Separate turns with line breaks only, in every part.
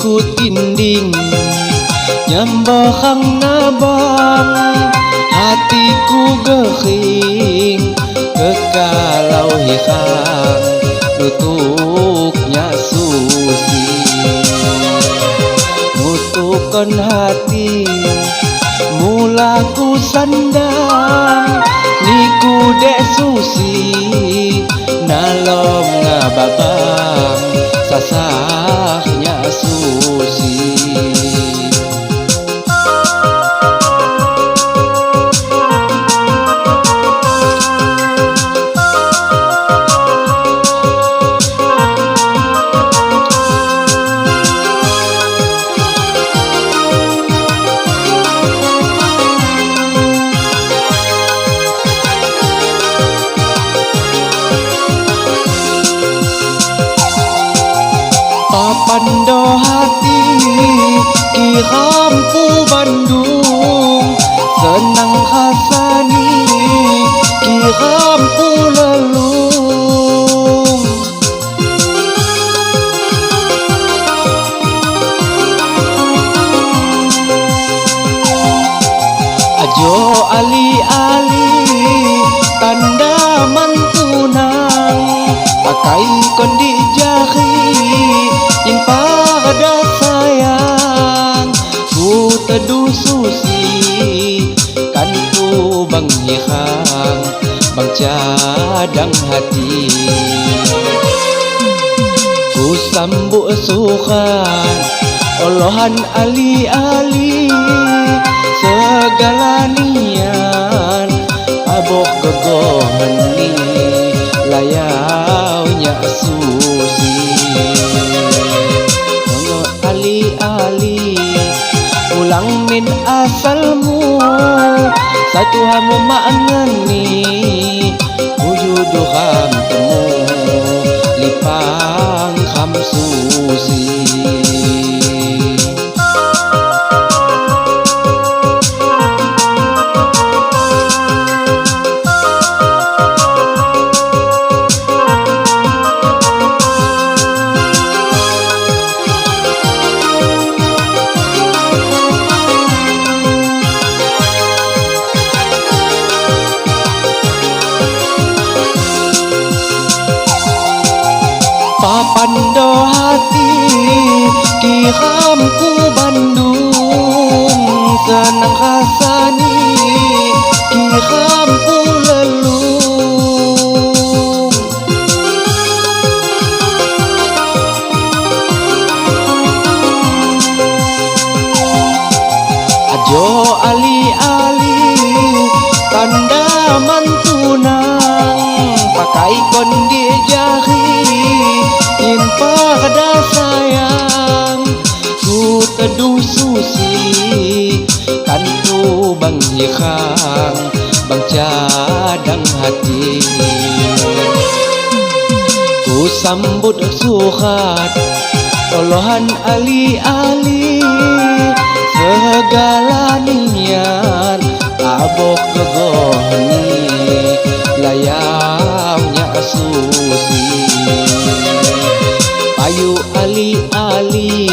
ku tinding Nyambahang nabang Hatiku gehing Kekalau hikang Nutuknya susi Nutukkan hati mulaku sandang Niku dek susi Nalom ngababang khóm phố văn đung sơn năng hasani kỳ khóm phố lơ lung ajo à, ali ali tanda mantunang pakai à, Ku teduh susi Kan ku bang hihang Bang cadang hati. Ku sambut sukan Olohan ali-ali Segala nian Abok gegohan ni Layaunya susi Sa Tuhan mo maangani Buyudo kam temu Lipang kam susi mampu Bandung kenang rasa hikang Bang cadang hati. Ku sambut sukat Olohan ali-ali Segala nian Abok gegohni Layaunya susi Payu ali-ali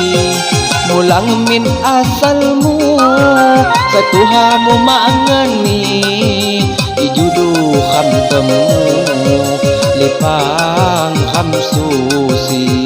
Mulang min asalmu Satu hamu mangani Ijudu ham temu Lipang ham susi